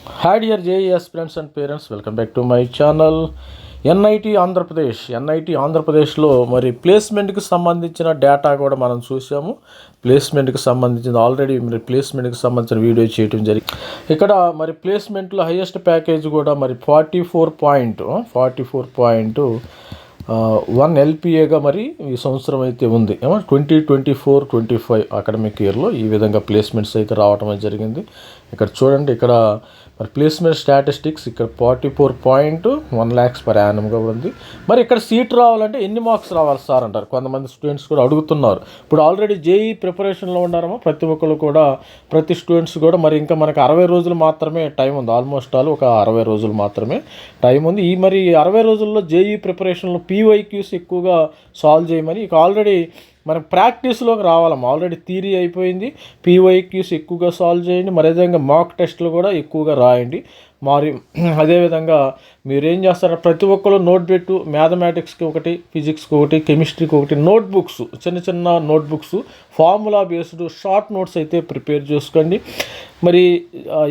Hi dear JES friends and parents welcome back to my channel NIT Andhra Pradesh NIT ఆంధ్రప్రదేశ్లో మరి ప్లేస్మెంట్కి సంబంధించిన data కూడా మనం చూసాము. ప్లేస్మెంట్కి సంబంధించిన ఆల్రెడీ మరి ప్లేస్మెంట్కి సంబంధించిన వీడియో చేయడం జరిగింది ఇక్కడ మరి ప్లేస్మెంట్లో హైయెస్ట్ ప్యాకేజ్ కూడా మరి forty four point forty four point one ఎల్పిఏగా మరి ఈ సంవత్సరం అయితే ఉంది. ఏమో twenty twenty four twenty five academic ఇయర్లో ఈ విధంగా ప్లేస్మెంట్స్ అయితే రావడం జరిగింది. ఇక్కడ చూడండి ఇక్కడ మరి ప్లేస్మెంట్ స్టాటిస్టిక్స్ ఇక్కడ forty four point one lakhs per యానంగా ఉంది. మరి ఇక్కడ సీట్ రావాలంటే ఎన్ని మార్క్స్ రావాలి సార్ అంటారు? కొంతమంది స్టూడెంట్స్ కూడా అడుగుతున్నారు. ఇప్పుడు ఆల్రెడీ జేఈ ప్రిపరేషన్లో ఉన్నారమ్మా ప్రతి ఒక్కరు కూడా ప్రతి స్టూడెంట్స్ కూడా మరి ఇంకా మనకు అరవై రోజులు మాత్రమే టైం ఉంది. ఆల్మోస్ట్ ఆల్ ఒక అరవై రోజులు మాత్రమే టైం ఉంది. ఈ మరి అరవై రోజుల్లో జేఈ ప్రిపరేషన్లో పీవైక్యూస్ ఎక్కువగా సాల్వ్ చేయమని ఇక ఆల్రెడీ మనం ప్రాక్టీస్లోకి రావాలి ఆల్రెడీ థీరీ అయిపోయింది. పీవైక్యూస్ ఎక్కువగా సాల్వ్ చేయండి. మరి మాక్ టెస్ట్లు కూడా ఎక్కువగా రాయండి. మరి అదేవిధంగా మీరేం చేస్తారో ప్రతి ఒక్కరు నోట్ పెట్టు మ్యాథమెటిక్స్కి ఒకటి ఫిజిక్స్కి ఒకటి కెమిస్ట్రీకి ఒకటి నోట్ బుక్స్ చిన్న చిన్న note books formula based short notes అయితే ప్రిపేర్ చేసుకోండి. మరి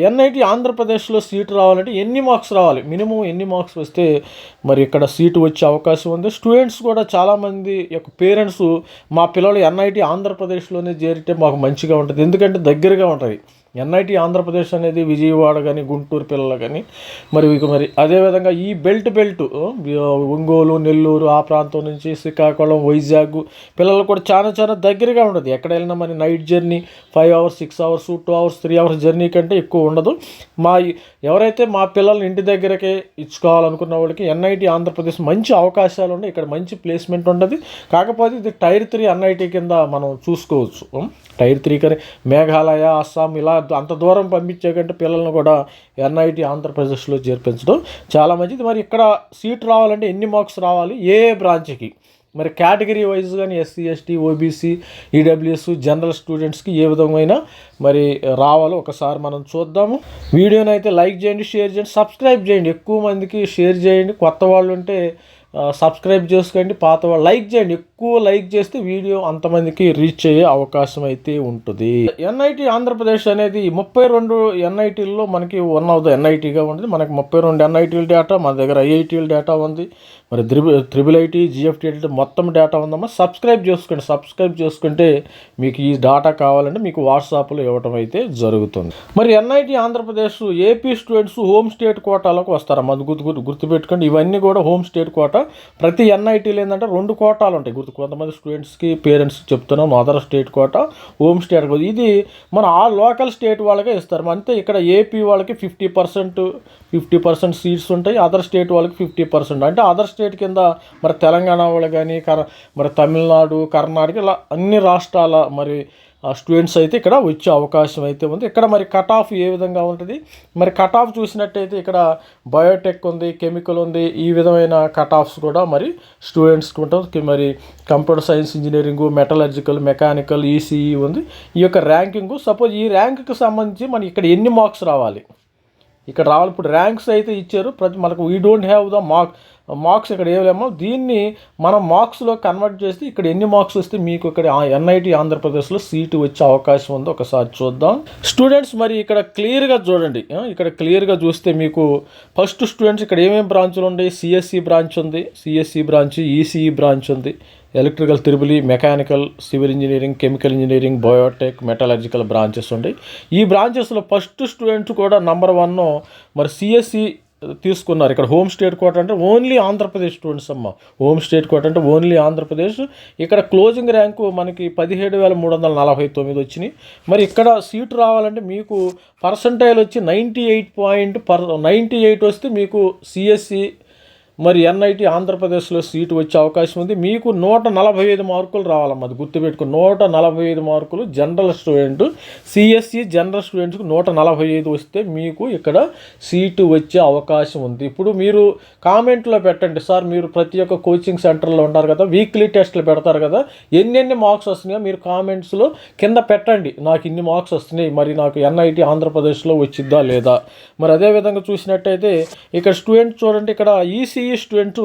ఎన్ఐటి ఆంధ్రప్రదేశ్లో సీటు రావాలంటే ఎన్ని మార్క్స్ రావాలి? మినిమం ఎన్ని మార్క్స్ వస్తే మరి ఇక్కడ సీటు వచ్చే అవకాశం ఉంది. స్టూడెంట్స్ కూడా చాలామంది యొక్క పేరెంట్స్ మా పిల్లలు ఎన్ఐటి ఆంధ్రప్రదేశ్లోనే చేరితే మాకు మంచిగా ఉంటుంది. ఎందుకంటే దగ్గరగా ఉంటుంది. ఎన్ఐటి ఆంధ్రప్రదేశ్ అనేది విజయవాడ కానీ గుంటూరు పిల్లలు కానీ మరి ఇక మరి అదేవిధంగా ఈ బెల్ట్ బెల్ట్ ఒంగోలు నెల్లూరు ఆ ప్రాంతం నుంచి శ్రీకాకుళం వైజాగ్ పిల్లలు కూడా చాలా చాలా దగ్గరగా ఉండదు. ఎక్కడ వెళ్ళినా మరి night journey five hours six hours two hours three hours journey కంటే ఎక్కువ ఉండదు. మా ఎవరైతే మా పిల్లల్ని ఇంటి దగ్గరకే ఇచ్చుకోవాలనుకున్న వాళ్ళకి ఎన్ఐటి ఆంధ్రప్రదేశ్ మంచి అవకాశాలు ఉన్నాయి. ఇక్కడ మంచి ప్లేస్మెంట్ ఉండదు. కాకపోతే ఇది టైర్ త్రీ ఎన్ఐటి కింద మనం చూసుకోవచ్చు. టైర్ త్రీ కానీ మేఘాలయ అస్సాం ఇలా అంత దూరం పంపించే కంటే పిల్లల్ని కూడా ఎన్ఐటి ఆంధ్రప్రదేశ్లో చేర్పించడం చాలా మంచిది. మరి ఇక్కడ సీట్ రావాలంటే ఎన్ని మార్క్స్ రావాలి? ఏ ఏ బ్రాంచ్కి? మరి కేటగిరీ వైజ్ కానీ SC ST OBC EWS general స్టూడెంట్స్కి ఏ విధమైన మరి రావాలో ఒకసారి మనం చూద్దాము. వీడియోని అయితే లైక్ చేయండి షేర్ చేయండి సబ్స్క్రైబ్ చేయండి. ఎక్కువ మందికి షేర్ చేయండి. కొత్త వాళ్ళు ఉంటే సబ్స్క్రైబ్ చేసుకోండి. పాత లైక్ చేయండి. ఎక్కువ లైక్ చేస్తే వీడియో అంతమందికి రీచ్ అయ్యే అవకాశం అయితే ఉంటుంది. ఎన్ఐటి ఆంధ్రప్రదేశ్ అనేది ముప్పై రెండు ఎన్ఐటీల్లో మనకి వన్ ఆఫ్ ద ఎన్ఐటీగా ఉంటుంది. మనకి ముప్పై రెండు ఎన్ఐటీల డేటా మన దగ్గర ఐఐటీల డేటా ఉంది. మరి త్రిబుల్ త్రిబుల్ ఐటీ జిఎఫ్టీ మొత్తం డేటా ఉందమ్మా. సబ్స్క్రైబ్ చేసుకోండి. సబ్స్క్రైబ్ చేసుకుంటే మీకు ఈ డేటా కావాలంటే మీకు వాట్సాప్లో ఇవ్వటం అయితే జరుగుతుంది. మరి NIT Andhra Pradesh AP students home state కోటాలోకి వస్తారమ్మా? అది గుర్తు గుర్తు గుర్తుపెట్టుకోండి. ఇవన్నీ కూడా హోమ్ స్టేట్ కోట. ప్రతి ఎన్ఐటీలు ఏంటంటే రెండు కోటాలు ఉంటాయి. గుర్తు కొంతమంది స్టూడెంట్స్కి పేరెంట్స్ చెప్తున్నాం. Other state quota home state quota. ఇది మన ఆ లోకల్ స్టేట్ వాళ్ళకే ఇస్తారు అంతే ఇక్కడ ఏపీ వాళ్ళకి fifty percent fifty percent seats ఉంటాయి. అదర్ స్టేట్ వాళ్ళకి ఫిఫ్టీ పర్సెంట్. అంటే అదర్ స్టేట్ కింద మరి తెలంగాణ వాళ్ళు కానీ కర మరి తమిళనాడు కర్ణాటక ఇలా అన్ని రాష్ట్రాల మరి స్టూడెంట్స్ అయితే ఇక్కడ వచ్చే అవకాశం అయితే ఉంది. ఇక్కడ మరి కట్ ఆఫ్ ఏ విధంగా ఉంటుంది? మరి కట్ ఆఫ్ చూసినట్టయితే ఇక్కడ బయోటెక్ ఉంది కెమికల్ ఉంది ఈ విధమైన కట్ ఆఫ్స్ కూడా మరి స్టూడెంట్స్కి ఉంటుంది మరి computer science engineering metallurgical mechanical ECE ఉంది. ఈ యొక్క ర్యాంకింగ్ సపోజ్ ఈ ర్యాంక్కి సంబంధించి మనం ఇక్కడ ఎన్ని మార్క్స్ రావాలి? ఇక్కడ రావాలి. ఇప్పుడు ర్యాంక్స్ అయితే ఇచ్చారు. ప్రతి మనకు we don't have the mark marks ఇక్కడ ఏమేమో దీన్ని మనం మార్క్స్లో కన్వర్ట్ చేస్తే ఇక్కడ ఎన్ని మార్క్స్ వస్తే మీకు ఇక్కడ ఎన్ఐటి ఆంధ్రప్రదేశ్లో సీటు వచ్చే అవకాశం ఉంది ఒకసారి చూద్దాం. స్టూడెంట్స్ మరి ఇక్కడ క్లియర్గా చూడండి. ఇక్కడ క్లియర్గా చూస్తే మీకు ఫస్ట్ స్టూడెంట్స్ ఇక్కడ ఏమేమి బ్రాంచ్లు ఉన్నాయి? సిఎస్సి బ్రాంచ్ ఉంది. సిఎస్సి బ్రాంచ్ ఈసీఈ బ్రాంచ్ ఉంది. Electrical Tirupati mechanical civil engineering chemical engineering Biotech metallurgical branches ఉంటాయి ఈ బ్రాంచెస్లో ఫస్ట్ స్టూడెంట్స్ కూడా నంబర్ వన్ మరి సిఎస్సి తీసుకున్నారు. ఇక్కడ హోమ్ స్టేట్ కోట అంటే ఓన్లీ ఆంధ్రప్రదేశ్ స్టూడెంట్స్ అమ్మ. హోమ్ స్టేట్ కోట అంటే ఓన్లీ ఆంధ్రప్రదేశ్. ఇక్కడ క్లోజింగ్ ర్యాంకు మనకి పదిహేడు వేల మూడు వందల నలభై తొమ్మిది వచ్చినాయి. మరి ఇక్కడ సీటు రావాలంటే మీకు పర్సంటైల్ వచ్చి ninety eight point per ninety eight వస్తే మీకు సిఎస్సి మరి ఎన్ఐటి ఆంధ్రప్రదేశ్లో సీటు వచ్చే అవకాశం ఉంది. మీకు నూట నలభై ఐదు మార్కులు రావాలమ్మా అది గుర్తుపెట్టుకుని నూట నలభై ఐదు మార్కులు జనరల్ స్టూడెంట్ సిఎస్సి జనరల్ స్టూడెంట్స్కి నూట నలభై ఐదు వస్తే మీకు ఇక్కడ సీటు వచ్చే అవకాశం ఉంది. ఇప్పుడు మీరు కామెంట్లో పెట్టండి. సార్ మీరు ప్రతి ఒక్క కోచింగ్ సెంటర్లో ఉంటారు కదా వీక్లీ టెస్ట్లు పెడతారు కదా ఎన్నెన్ని మార్క్స్ వస్తున్నాయో మీరు కామెంట్స్లో కింద పెట్టండి. నాకు ఇన్ని మార్క్స్ వస్తున్నాయి మరి నాకు ఎన్ఐటి ఆంధ్రప్రదేశ్లో వచ్చిద్దా లేదా? మరి అదేవిధంగా చూసినట్టయితే ఇక్కడ స్టూడెంట్ చూడండి ఇక్కడ ఈసీ ఈసీఈ స్టూడెంట్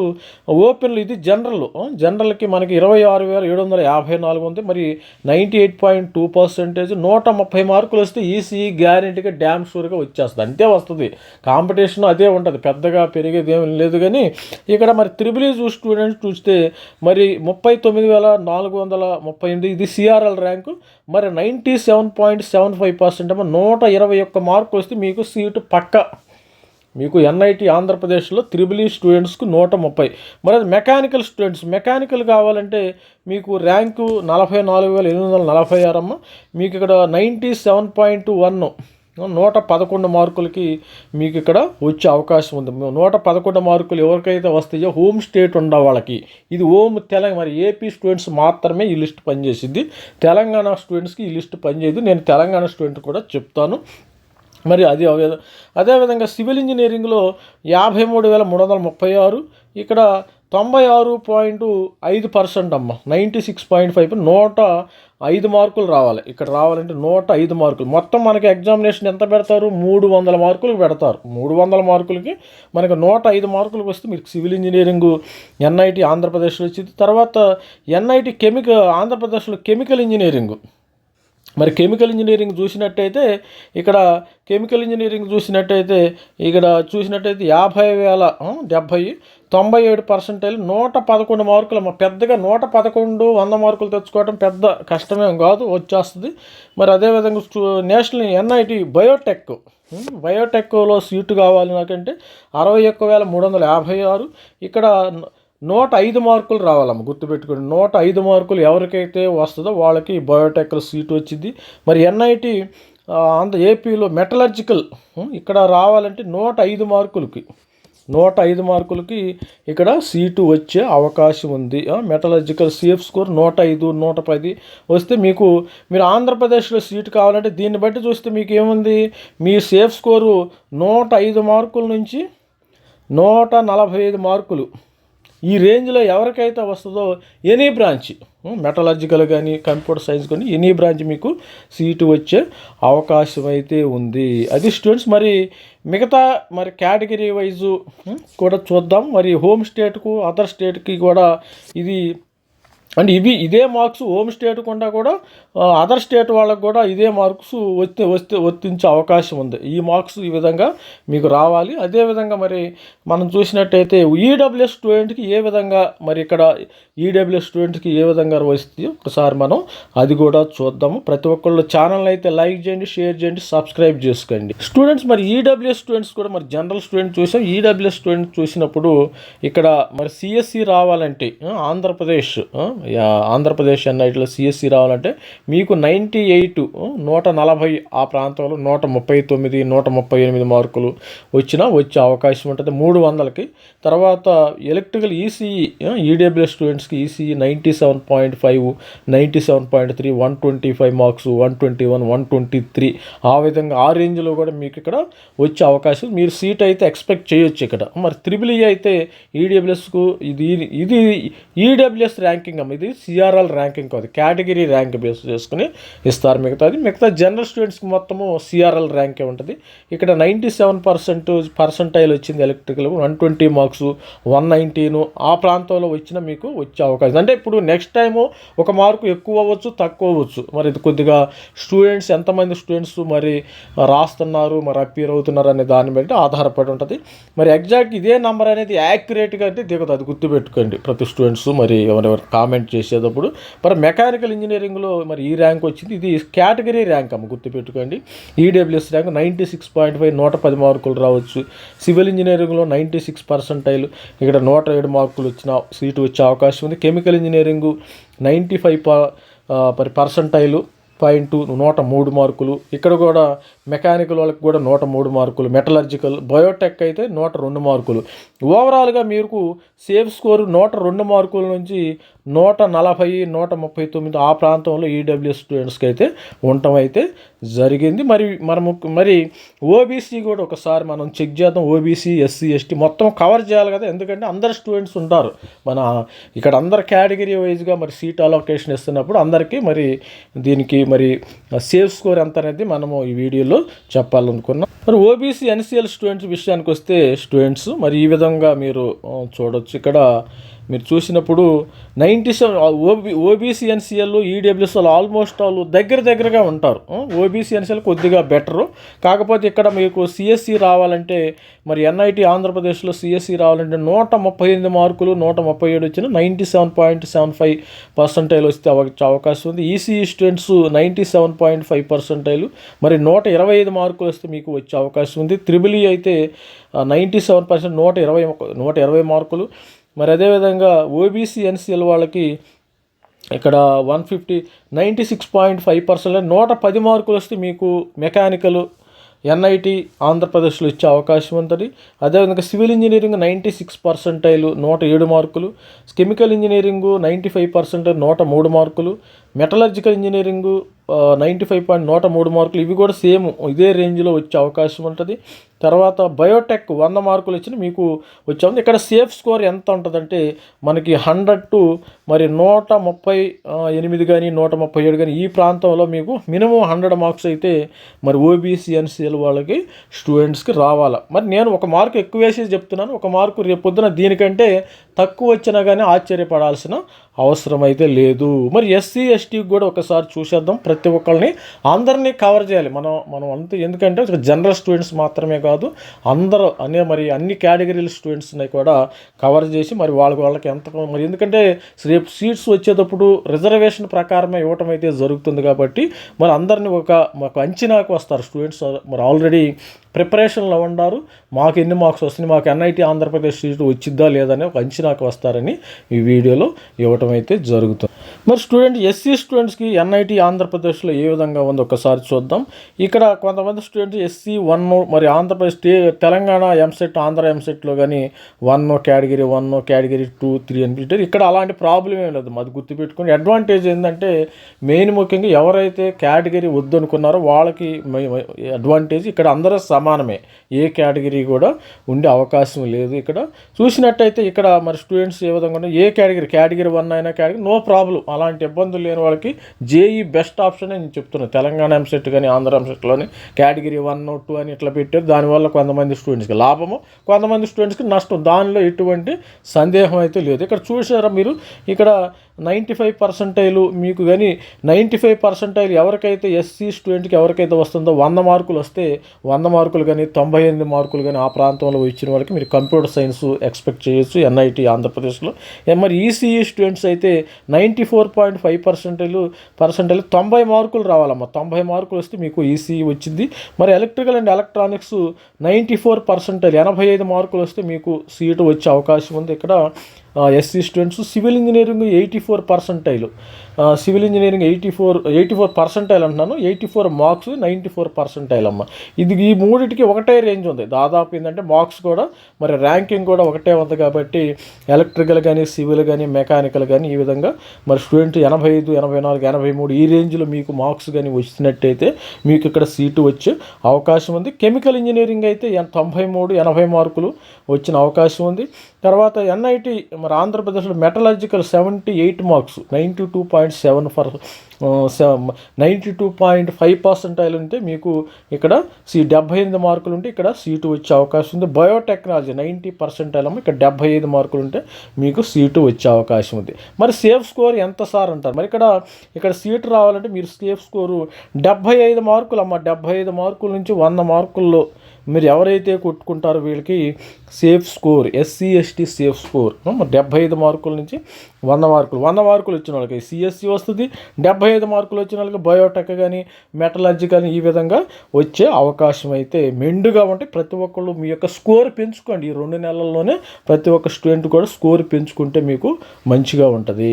ఓపెన్లు ఇది జనరల్. జనరల్కి మనకి ఇరవై ఆరు వేల ఏడు వందల యాభై నాలుగు ఉంది. మరి ninety eight point two percentage నూట ముప్పై మార్కులు వస్తే ఈసీఈ గ్యారెంటీగా డ్యామ్ షూర్గా వచ్చేస్తుంది. అంతే వస్తుంది. కాంపిటీషన్ అదే ఉంటుంది. పెద్దగా పెరిగేది ఏమి లేదు కానీ ఇక్కడ మరి త్రిబుల్ ఈ స్టూడెంట్స్ చూస్తే మరి ముప్పై తొమ్మిది వేల నాలుగు వందల ముప్పై ఎనిమిది ఇది సిఆర్ఎల్ ర్యాంకు. మరి ninety seven point seven five percent ఏమో నూట ఇరవై ఒక్క మార్కు వస్తే మీకు సీటు పక్క. మీకు ఎన్ఐటి ఆంధ్రప్రదేశ్లో త్రిబుల్ ఈ స్టూడెంట్స్కు నూట ముప్పై. మరి అది మెకానికల్ స్టూడెంట్స్ మెకానికల్ కావాలంటే మీకు ర్యాంకు నలభై నాలుగు వేల ఎనిమిది వందల నలభై ఆరమ్మ మీకు ఇక్కడ నైంటీ సెవెన్ పాయింట్ వన్ నూట పదకొండు మార్కులకి మీకు ఇక్కడ వచ్చే అవకాశం ఉంది. నూట పదకొండు మార్కులు ఎవరికైతే వస్తాయో హోమ్ స్టేట్ ఉన్న వాళ్ళకి. ఇది హోమ్ తెలంగాణ మరి ఏపీ స్టూడెంట్స్ మాత్రమే ఈ లిస్ట్ పనిచేసింది తెలంగాణ స్టూడెంట్స్కి ఈ లిస్ట్ పనిచేయదు. నేను తెలంగాణ స్టూడెంట్ కూడా చెప్తాను. మరి అది అదే- అదేవిధంగా సివిల్ ఇంజనీరింగ్లో యాభై మూడు వేల మూడు వందల ముప్పై ఆరు ఇక్కడ తొంభై ఆరు పాయింట్ ఐదు పర్సెంట్ అమ్మ. నైంటీ సిక్స్ పాయింట్ ఫైవ్ నూట ఐదు మార్కులు రావాలి. ఇక్కడ రావాలంటే నూట ఐదు మార్కులు. మొత్తం మనకి ఎగ్జామినేషన్ ఎంత పెడతారు? మూడు వందల మార్కులు పెడతారు. మూడు వందల మార్కులకి మనకి నూట ఐదు మార్కులకు వస్తే మీకు సివిల్ ఇంజనీరింగ్ ఎన్ఐటి ఆంధ్రప్రదేశ్లో వచ్చింది. తర్వాత ఎన్ఐటి కెమికల్ ఆంధ్రప్రదేశ్లో కెమికల్ ఇంజనీరింగ్. మరి కెమికల్ ఇంజనీరింగ్ చూసినట్టయితే ఇక్కడ కెమికల్ ఇంజనీరింగ్ చూసినట్టయితే ఇక్కడ చూసినట్టయితే యాభై వేల డెబ్భై తొంభై ఏడు పర్సెంటేజ్ నూట పదకొండు మార్కులు పెద్దగా నూట పదకొండు వంద మార్కులు తెచ్చుకోవడం పెద్ద కష్టమేం కాదు వచ్చేస్తుంది. మరి అదేవిధంగా నేషనల్ ఎన్ఐటి బయోటెక్ బయోటెక్లో సీటు కావాలి నాకంటే అరవై ఒక్క వేల మూడు వందల యాభై ఆరు. ఇక్కడ నూట ఐదు మార్కులు రావాలమ్మ గుర్తుపెట్టుకోండి. నూట ఐదు మార్కులు ఎవరికైతే వస్తుందో వాళ్ళకి బయోటెక్లో సీట్ వచ్చింది. మరి ఎన్ఐటి ఆంధ్ర ఏపీలో మెటలర్జికల్ ఇక్కడ రావాలంటే నూట ఐదు మార్కులకి నూట ఐదు మార్కులకి ఇక్కడ సీటు వచ్చే అవకాశం ఉంది. మెటలర్జికల్ సేఫ్ స్కోర్ నూట ఐదు నూట పది. వస్తే మీకు మీరు ఆంధ్రప్రదేశ్లో సీటు కావాలంటే దీన్ని బట్టి చూస్తే మీకు ఏముంది? మీ సేఫ్ స్కోరు నూట ఐదు మార్కుల నుంచి నూట నలభై ఐదు మార్కులు. ఈ రేంజ్లో ఎవరికైతే వస్తుందో ఎనీ బ్రాంచ్ మెటలాజికల్ కానీ కంప్యూటర్ సైన్స్ కానీ ఎనీ బ్రాంచ్ మీకు సీటు వచ్చే అవకాశం అయితే ఉంది. అది స్టూడెంట్స్ మరి మిగతా మరి కేటగిరీ వైజు కూడా చూద్దాం. మరి హోమ్ స్టేట్కు అదర్ స్టేట్కి కూడా ఇది అండ్ ఇవి ఇదే మార్క్స్ హోమ్ స్టేట్ స్టేట్కుండా కూడా అదర్ స్టేట్ వాళ్ళకు కూడా ఇదే మార్క్స్ వస్తే వస్తే వర్తించే అవకాశం ఉంది. ఈ మార్క్స్ ఈ విధంగా మీకు రావాలి. అదేవిధంగా మరి మనం చూసినట్టయితే ఈడబ్ల్యూఎస్ స్టూడెంట్కి ఏ విధంగా మరి ఇక్కడ ఈడబ్ల్యూఎస్ స్టూడెంట్కి ఏ విధంగా వస్తుంది? ఒకసారి మనం అది కూడా చూద్దాము. ప్రతి ఒక్కళ్ళు ఛానల్ అయితే లైక్ చేయండి షేర్ చేయండి సబ్స్క్రైబ్ చేసుకోండి. స్టూడెంట్స్ మరి ఈడబ్ల్యూఎస్ స్టూడెంట్స్ కూడా మరి జనరల్ స్టూడెంట్ చూసాం. ఈడబ్ల్యూఎస్ స్టూడెంట్ చూసినప్పుడు ఇక్కడ మరి సిఎస్సి రావాలంటే ఆంధ్రప్రదేశ్ ఆంధ్రప్రదేశ్ ఎన్ఐటీలో సిఎస్సి రావాలంటే మీకు నైంటీ ఎయిట్ నూట నలభై ఆ ప్రాంతంలో నూట ముప్పై తొమ్మిది నూట ముప్పై ఎనిమిది మార్కులు వచ్చినా వచ్చే అవకాశం ఉంటుంది. మూడు వందలకి. తర్వాత ఎలక్ట్రికల్ ఈసీఈ ఈడబ్ల్యూ స్టూడెంట్స్కి ECE ninety seven point five ninety seven point three one twenty five marks one twenty one one twenty three. ఆ విధంగా ఆ రేంజ్లో కూడా మీకు ఇక్కడ వచ్చే అవకాశం. మీరు సీట్ అయితే ఎక్స్పెక్ట్ చేయొచ్చు ఇక్కడ. మరి త్రిబుల్ ఈ అయితే ఈడబ్ల్యూఎస్కు ఇది ఇది ఈడబ్ల్యూఎస్ ర్యాంకింగ్ అమ్మ. ఇది సిఆర్ఎల్ ర్యాంకింగ్ కాదు కేటగిరీ ర్యాంక్ బేస్ చేసుకుని ఇస్తారు మిగతాది. మిగతా జనరల్ స్టూడెంట్స్కి మొత్తము సిఆర్ఎల్ ర్యాంకే ఉంటుంది. ఇక్కడ నైంటీ సెవెన్ పర్సెంట్ పర్సంటైల్ వచ్చింది electrical one twenty marks one నైంటీను ఆ ప్రాంతంలో వచ్చిన మీకు వచ్చే అవకాశం. అంటే ఇప్పుడు నెక్స్ట్ టైము ఒక మార్కు ఎక్కువ అవ్వచ్చు తక్కువ అవ్వచ్చు. మరి ఇది కొద్దిగా స్టూడెంట్స్ ఎంతమంది స్టూడెంట్స్ మరి రాస్తున్నారు మరి అపీర్ అవుతున్నారు అనే దాన్ని బట్టి ఆధారపడి ఉంటుంది. మరి ఎగ్జాక్ట్ ఇదే నెంబర్ అనేది యాక్యురేట్గా అంటే దిగదు. అది గుర్తుపెట్టుకోండి. ప్రతి స్టూడెంట్స్ మరి ఎవరెవరు కామెంట్ చేసేటప్పుడు. మరి మెకానికల్ ఇంజనీరింగ్లో మరి ఈ ర్యాంక్ వచ్చింది. ఇది కేటగిరీ ర్యాంక్ అమ్మ గుర్తుపెట్టుకోండి. EWS rank ninety six point five నూట పది మార్కులు రావచ్చు. సివిల్ ఇంజనీరింగ్లో నైంటీ సిక్స్ పర్సెంటైల్. ఇక్కడ నూట ఏడు మార్కులు వచ్చిన సీటు వచ్చే అవకాశం ఉంది. Chemical engineering ninety five per percentile point నూట మూడు మార్కులు. ఇక్కడ కూడా మెకానికల్ వాళ్ళకి కూడా నూట మూడు మార్కులు మెటలర్జికల్ బయోటెక్ అయితే నూట రెండు మార్కులు. ఓవరాల్గా మీకు సేఫ్ స్కోర్ నూట రెండు మార్కుల నుంచి నూట నలభై నూట ముప్పై తొమ్మిది ఆ ప్రాంతంలో ఈడబ్ల్యూఎస్ స్టూడెంట్స్కి అయితే ఉండటం అయితే జరిగింది. మరి మనము మరి ఓబీసీ కూడా ఒకసారి మనం చెక్ చేద్దాం. ఓబీసీ ఎస్సీ ఎస్టీ మొత్తం కవర్ చేయాలి కదా. ఎందుకంటే అందరు స్టూడెంట్స్ ఉంటారు. మన ఇక్కడ అందరు కేటగిరీ వైజ్గా మరి సీట్ అలొకేషన్ ఇస్తున్నప్పుడు అందరికీ మరి దీనికి మరి సేఫ్ స్కోర్ ఎంత అనేది మనము ఈ వీడియోలో వీడియోలో చెప్పాలనుకున్నాం. మరి ఓబీసీ ఎన్సీఎల్ స్టూడెంట్స్ విషయానికి వస్తే స్టూడెంట్స్ మరి ఈ విధంగా మీరు చూడొచ్చు. ఇక్కడ మీరు చూసినప్పుడు ninety seven OB OBC NCL EWSL almost all దగ్గర దగ్గరగా ఉంటారు. ఓబీసీ ఎన్సీఎల్ కొద్దిగా బెటరు. కాకపోతే ఇక్కడ మీకు సిఎస్సి రావాలంటే మరి ఎన్ఐటి ఆంధ్రప్రదేశ్లో సిఎస్సి రావాలంటే నూట ముప్పై ఎనిమిది మార్కులు నూట ముప్పై ఏడు వచ్చిన ninety seven point seven five percentile వస్తే అవకాశం ఉంది. ECE students ninety seven point five percentile మరి నూట ఇరవై ఐదు మార్కులు వస్తే మీకు వచ్చే అవకాశం ఉంది. త్రిబుల్ ఈ అయితే నైంటీ సెవెన్ పర్సెంట్ నూట ఇరవై నూట ఇరవై మార్కులు మరి అదేవిధంగా ఓబీసీ ఎన్సీఎల్ వాళ్ళకి ఇక్కడ one fifty ninety six point five percent నూట పది మార్కులు వస్తే మీకు మెకానికల్ ఎన్ఐటి ఆంధ్రప్రదేశ్లో ఇచ్చే అవకాశం ఉంటుంది. అదేవిధంగా civil engineering ninety six percentile నూట ఏడు మార్కులు chemical engineering ninety five percent నూట మూడు మార్కులు metallurgical engineering ninety five point నూట మూడు మార్కులు ఇవి కూడా సేమ్ ఇదే రేంజ్లో వచ్చే అవకాశం ఉంటుంది. తర్వాత బయోటెక్ వంద మార్కులు ఇచ్చిన మీకు వచ్చాము ఇక్కడ సేఫ్ స్కోర్ ఎంత ఉంటుందంటే మనకి హండ్రెడ్ టు మరి నూట ముప్పై ఎనిమిది కానీ నూట ముప్పై ఏడు కానీ ఈ ప్రాంతంలో మీకు మినిమం హండ్రెడ్ మార్క్స్ అయితే మరి ఓబీసీ ఎన్సీఎల్ వాళ్ళకి స్టూడెంట్స్కి రావాలా. మరి నేను ఒక మార్కు ఎక్కువ వేసి చెప్తున్నాను. ఒక మార్కు రేపు పొద్దున దీనికంటే తక్కువ వచ్చినా కానీ ఆశ్చర్యపడాల్సిన అవసరం అయితే లేదు. మరి ఎస్సీ ఎస్టీకి కూడా ఒకసారి చూసేద్దాం. ప్రతి ఒక్కరిని అందరినీ కవర్ చేయాలి. మనం మనం అంత ఎందుకంటే జనరల్ స్టూడెంట్స్ మాత్రమే కాదు. అందరూ అనే మరి అన్ని కేటగిరీల స్టూడెంట్స్ని కూడా కవర్ చేసి మరి వాళ్ళకి వాళ్ళకి ఎంత మరి ఎందుకంటే రేపు సీట్స్ వచ్చేటప్పుడు రిజర్వేషన్ ప్రకారమే ఇవ్వటం అయితే జరుగుతుంది కాబట్టి మరి అందరిని ఒక మాకు అంచనాకు వస్తారు స్టూడెంట్స్ మరి ఆల్రెడీ ప్రిపరేషన్లో ఉన్నారు. మాకు ఎన్ని మార్క్స్ వస్తుంది మాకు ఎన్ఐటి ఆంధ్రప్రదేశ్ సీటు వచ్చిద్దా లేదని ఒక అంచనాకు వస్తారని ఈ వీడియోలో ఇవ్వటం అయితే జరుగుతుంది. మరి స్టూడెంట్ ఎస్సీ స్టూడెంట్స్కి ఎన్ఐటి ఆంధ్రప్రదేశ్లో ఏ విధంగా ఉందో? ఒకసారి చూద్దాం. ఇక్కడ కొంతమంది స్టూడెంట్స్ ఎస్సీ వన్ మరి ఆంధ్రప్రదేశ్ తెలంగాణ ఎంసెట్ ఆంధ్ర ఎంసెట్లో కానీ one category one category two three అని పెట్టారు ఇక్కడ అలాంటి ప్రాబ్లం ఏం లేదు. అది గుర్తుపెట్టుకుని అడ్వాంటేజ్ ఏంటంటే మెయిన్ ముఖ్యంగా ఎవరైతే కేటగిరీ వద్దనుకున్నారో వాళ్ళకి అడ్వాంటేజ్ ఇక్కడ అందరూ సమానమే ఏ కేటగిరీ కూడా ఉండే అవకాశం లేదు ఇక్కడ. చూసినట్టయితే ఇక్కడ మరి స్టూడెంట్స్ ఏ విధంగా ఏ కేటగిరీ కేటగిరీ వన్ అయినా కేటగిరీ నో ప్రాబ్లం. అలాంటి ఇబ్బందులు లేని వాళ్ళకి జేఈ బెస్ట్ ఆప్షన్ నేను చెప్తున్నాను తెలంగాణ ఎంసెట్ కానీ ఆంధ్ర ఎంసెట్లోని కేటగిరీ వన్ టూ అని ఇట్లా పెట్టారు. దానివల్ల కొంతమంది స్టూడెంట్స్కి లాభము కొంతమంది స్టూడెంట్స్కి నష్టం. దానిలో ఎటువంటి సందేహం అయితే లేదు. ఇక్కడ చూసారా మీరు? ఇక్కడ నైంటీ ఫైవ్ పర్సెంటైలు మీకు కానీ నైంటీ ఫైవ్ పర్సెంటైల్ ఎవరికైతే ఎస్సీ స్టూడెంట్కి ఎవరికైతే వస్తుందో వంద మార్కులు వస్తే వంద మార్కులు కానీ తొంభై ఎనిమిది మార్కులు కానీ ఆ ప్రాంతంలో ఇచ్చిన వాళ్ళకి మీరు కంప్యూటర్ సైన్స్ ఎక్స్పెక్ట్ చేయొచ్చు ఎన్ఐటి ఆంధ్రప్రదేశ్లో. ఏ మరి ఈసీఈ స్టూడెంట్స్ అయితే ninety four point five percentage percentage తొంభై మార్కులు రావాలమ్మా. తొంభై మార్కులు వస్తే మీకు ఈసీఈ వచ్చింది. మరి electrical and electronics ninety four percentage ఎనభై ఐదు మార్కులు వస్తే మీకు సీటు వచ్చే అవకాశం ఉంది. ఇక్కడ SC students civil engineering eighty four percentile civil engineering eighty four eighty four percentile అంటున్నాను. Eighty four marks ninety four percentile అమ్మ. ఇది ఈ మూడిటికి ఒకటే రేంజ్ ఉంది. దాదాపు ఏంటంటే మార్క్స్ కూడా మరి ర్యాంకింగ్ కూడా ఒకటే ఉంది కాబట్టి ఎలక్ట్రికల్ కానీ సివిల్ కానీ మెకానికల్ కానీ ఈ విధంగా మరి స్టూడెంట్ ఎనభై ఐదు ఎనభై నాలుగు ఎనభై మూడు ఈ రేంజ్లో మీకు మార్క్స్ కానీ వచ్చినట్టయితే మీకు ఇక్కడ సీటు వచ్చే అవకాశం ఉంది. కెమికల్ ఇంజనీరింగ్ అయితే తొంభై మూడు ఎనభై మార్కులు వచ్చిన అవకాశం ఉంది. తర్వాత ఎన్ఐటి మరి ఆంధ్రప్రదేశ్లో metallurgical seventy eight marks ninety two point seven four ninety two point five percentile ఉంటే మీకు ఇక్కడ సి డెబ్బై ఎనిమిది మార్కులు ఉంటే ఇక్కడ సీటు వచ్చే అవకాశం ఉంది. బయోటెక్నాలజీ నైంటీ పర్సెంటైల్ అమ్మ ఇక్కడ డెబ్బై ఐదు మార్కులు ఉంటే మీకు సీటు వచ్చే అవకాశం ఉంది. మరి సేఫ్ స్కోర్ ఎంత సార్ అంటారు? మరి ఇక్కడ ఇక్కడ సీటు రావాలంటే మీరు సేఫ్ స్కోరు డెబ్బై ఐదు మార్కులు అమ్మ. డెబ్బై ఐదు మార్కుల నుంచి వంద మార్కుల్లో మీరు ఎవరైతే కొట్టుకుంటారో వీళ్ళకి safe score SC ST safe score డెబ్బై ఐదు మార్కుల నుంచి వంద మార్కులు వంద మార్కులు వచ్చిన వాళ్ళకి. సిఎస్సి వస్తుంది డెబ్బై ఐదు మార్కులు వచ్చిన వాళ్ళకి బయోటెక్ కానీ మెటలర్జీ కానీ ఈ విధంగా వచ్చే అవకాశం అయితే మెండుగా ఉంటే ప్రతి ఒక్కళ్ళు మీ యొక్క స్కోర్ పెంచుకోండి. ఈ రెండు నెలల్లోనే ప్రతి ఒక్క స్టూడెంట్ కూడా స్కోర్ పెంచుకుంటే మీకు మంచిగా ఉంటుంది.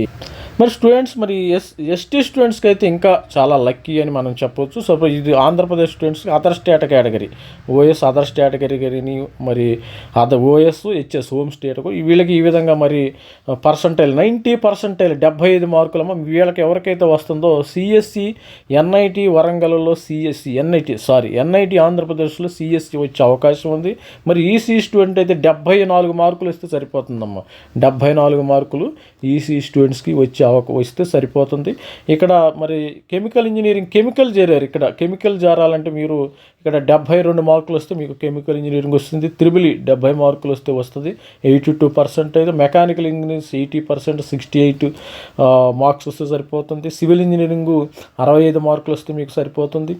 మరి స్టూడెంట్స్ మరి ఎస్ ఎస్టీ స్టూడెంట్స్కి అయితే ఇంకా చాలా లక్కీ అని మనం చెప్పొచ్చు. సపోజ్ ఇది ఆంధ్రప్రదేశ్ స్టూడెంట్స్కి other state category. OS other state కేటగిరీని మరి other OS HS home state వీళ్ళకి ఈ విధంగా మరి పర్సంటైల్ నైంటీ పర్సెంటైల్ డెబ్బై ఐదు మార్కులమ్మ వీళ్ళకి ఎవరికైతే వస్తుందో సిఎస్సి ఎన్ఐటి వరంగల్లో సిఎస్సి ఎన్ఐటి సారీ ఎన్ఐటి ఆంధ్రప్రదేశ్లో సిఎస్సి వచ్చే అవకాశం ఉంది. మరి ఈసీ స్టూడెంట్ అయితే డెబ్బై నాలుగు మార్కులు ఇస్తే సరిపోతుందమ్మా. డెబ్బై నాలుగు మార్కులు ఈసీ స్టూడెంట్స్కి వచ్చే అవక వస్తే సరిపోతుంది. ఇక్కడ మరి కెమికల్ ఇంజనీరింగ్ కెమికల్ చేరారు ఇక్కడ. కెమికల్ చేరాలంటే మీరు ఇక్కడ డెబ్బై రెండు మార్కులు వస్తే మీకు కెమికల్ ఇంజనీరింగ్ వస్తుంది. త్రిబుల్ డెబ్బై మార్కులు వస్తే వస్తుంది. ఎయిటీ టూ పర్సెంట్ అయితే mechanical engineering eighty percent sixty eight marks వస్తే సరిపోతుంది. సివిల్ ఇంజనీరింగ్ అరవై ఐదు మార్కులు వస్తే మీకు సరిపోతుంది.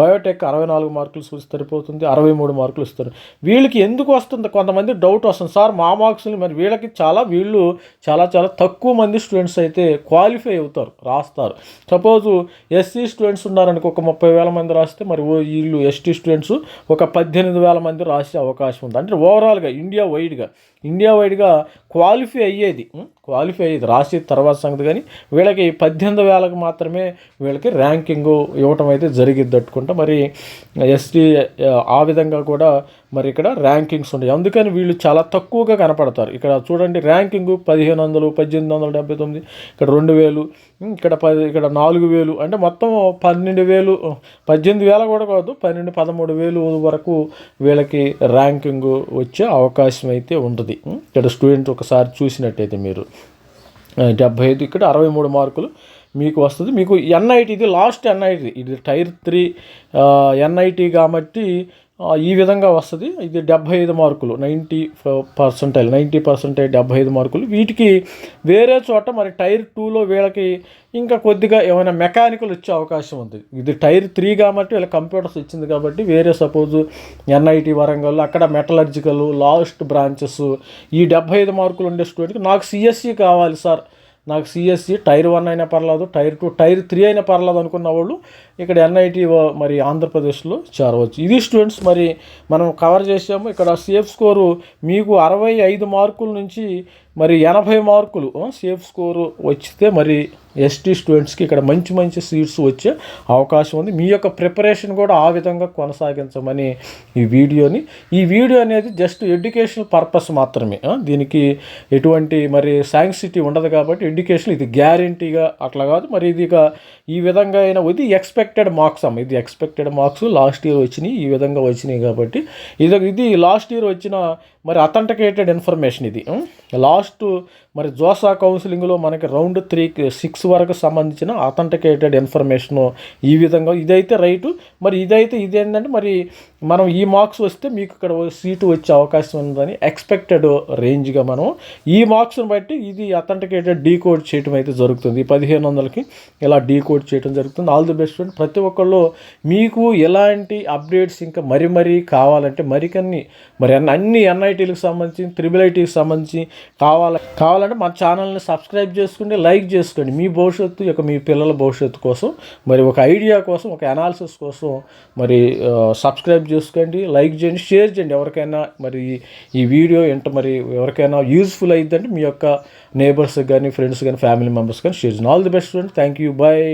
బయోటెక్ అరవై నాలుగు మార్కులు వస్తే సరిపోతుంది. అరవై మూడు మార్కులు ఇస్తారు వీళ్ళకి ఎందుకు వస్తుంది? కొంతమంది డౌట్ వస్తుంది. సార్ మా మార్క్స్ని మరి వీళ్ళకి చాలా వీళ్ళు చాలా చాలా తక్కువ మంది స్టూడెంట్స్ అయితే క్వాలిఫై అవుతారు రాస్తారు. సపోజు ఎస్సీ స్టూడెంట్స్ ఉన్నారనుకో ఒక ముప్పై వేల మంది రాస్తే మరి ఓ వీళ్ళు ఎస్టీ స్టూడెంట్స్ ఒక పద్దెనిమిది వేల మంది రాసే అవకాశం ఉంది. అంటే ఓవరాల్గా ఇండియా వైడ్గా ఇండియా వైడ్గా క్వాలిఫై అయ్యేది క్వాలిఫై అయ్యేది రాసి తర్వాత సంగతి కానీ వీళ్ళకి పద్దెనిమిది వేలకు మాత్రమే వీళ్ళకి ర్యాంకింగ్ ఇవ్వటం అయితే జరిగిద్ది మరి ఎస్టీ ఆ విధంగా కూడా మరి ఇక్కడ ర్యాంకింగ్స్ ఉంటాయి. అందుకని వీళ్ళు చాలా తక్కువగా కనపడతారు. ఇక్కడ చూడండి ర్యాంకింగ్ పదిహేను వందలు పద్దెనిమిది వందల డెబ్బై తొమ్మిది ఇక్కడ రెండు వేలు ఇక్కడ పది ఇక్కడ నాలుగు వేలు అంటే మొత్తం పన్నెండు వేలు పద్దెనిమిది వేల కూడా కాదు పన్నెండు పదమూడు వేలు వరకు వీళ్ళకి ర్యాంకింగ్ వచ్చే అవకాశం అయితే ఉంటుంది. ఇక్కడ స్టూడెంట్ ఒకసారి చూసినట్టయితే మీరు డెబ్బై ఐదు ఇక్కడ అరవై మూడు మార్కులు మీకు వస్తుంది. మీకు ఎన్ఐటి ఇది లాస్ట్ ఎన్ఐటి ఇది టైర్ త్రీ ఎన్ఐటి కాబట్టి ఈ విధంగా వస్తుంది. ఇది డెబ్భై ఐదు మార్కులు నైంటీ పర్సెంటైల్ నైంటీ పర్సెంటైల్ డెబ్భై ఐదు మార్కులు. వీటికి వేరే చోట మరి టైర్ టూలో వీళ్ళకి ఇంకా కొద్దిగా ఏమైనా మెకానికల్ వచ్చే అవకాశం ఉంది. ఇది టైర్ త్రీ కాబట్టి వీళ్ళ కంప్యూటర్స్ ఇచ్చింది కాబట్టి వేరే సపోజ్ ఎన్ఐటి వరంగల్ అక్కడ మెటలర్జికల్ లాస్ట్ బ్రాంచెస్. ఈ డెబ్భై ఐదు మార్కులు ఉండే స్టూడెంట్కి నాకు సిఎస్సి కావాలి సార్. నాకు సిఎస్సి టైర్ వన్ అయినా పర్లేదు టైర్ టూ టైర్ త్రీ అయినా పర్లేదు అనుకున్న వాళ్ళు ఇక్కడ ఎన్ఐటి మరి ఆంధ్రప్రదేశ్లో చేరవచ్చు. ఇది స్టూడెంట్స్ మరి మనం కవర్ చేసాము. ఇక్కడ సేఫ్ స్కోరు మీకు అరవై ఐదు మార్కుల నుంచి మరి ఎనభై మార్కులు సేఫ్ స్కోరు వచ్చితే మరి ఎస్టీ స్టూడెంట్స్కి ఇక్కడ మంచి మంచి సీట్స్ వచ్చే అవకాశం ఉంది. మీ యొక్క ప్రిపరేషన్ కూడా ఆ విధంగా కొనసాగించమని ఈ వీడియోని ఈ వీడియో అనేది జస్ట్ ఎడ్యుకేషనల్ పర్పస్ మాత్రమే దీనికి ఎటువంటి మరి సైన్సిటీ ఉండదు కాబట్టి ఎడ్యుకేషన్ ఇది గ్యారంటీగా అట్లా కాదు. మరి ఇది ఈ విధంగా అయినా ఇది ఎక్స్పెక్టెడ్ మార్క్స్ అమ్మ. ఇది ఎక్స్పెక్టెడ్ మార్క్స్ లాస్ట్ ఇయర్ వచ్చినాయి ఈ విధంగా వచ్చినాయి కాబట్టి ఇది ఇది లాస్ట్ ఇయర్ వచ్చిన మరి అథెంటికేటెడ్ ఇన్ఫర్మేషన్ ఇది లాస్ట్ gosto మరి జోసా కౌన్సిలింగ్లో మనకి రౌండ్ త్రీ సిక్స్ వరకు సంబంధించిన అథెంటికేటెడ్ ఇన్ఫర్మేషను ఈ విధంగా ఇదైతే రైటు. మరి ఇదైతే ఇదేంటంటే మరి మనం ఈ మార్క్స్ వస్తే మీకు ఇక్కడ సీటు వచ్చే అవకాశం ఉందని ఎక్స్పెక్టెడ్ రేంజ్గా మనం ఈ మార్క్స్ని బట్టి ఇది అథెంటికేటెడ్ డీకోడ్ చేయడం అయితే జరుగుతుంది. పదిహేను వందలకి ఇలా డీకోడ్ చేయడం జరుగుతుంది. ఆల్ ది బెస్ట్ ప్రతి ఒక్కళ్ళు మీకు ఎలాంటి అప్డేట్స్ ఇంకా మరి మరీ కావాలంటే మరికన్ని మరి అన్ని ఎన్ఐటీలకు సంబంధించి త్రిబుల్ ఐటీకి సంబంధించి కావాలి కావాలంటే మన ఛానల్ని సబ్స్క్రైబ్ చేసుకోండి లైక్ చేసుకోండి. మీ భవిష్యత్తు యొక్క మీ పిల్లల భవిష్యత్తు కోసం మరి ఒక ఐడియా కోసం ఒక అనాలిసిస్ కోసం మరి సబ్స్క్రైబ్ చేసుకోండి లైక్ చేయండి షేర్ చేయండి. ఎవరికైనా మరి ఈ వీడియో ఏంటో మరి ఎవరికైనా యూజ్ఫుల్ అయిందంటే మీ యొక్క నేబర్స్కి కానీ ఫ్రెండ్స్ కానీ ఫ్యామిలీ మెంబర్స్ కానీ షేర్ చేయండి. All the best friends thank you bye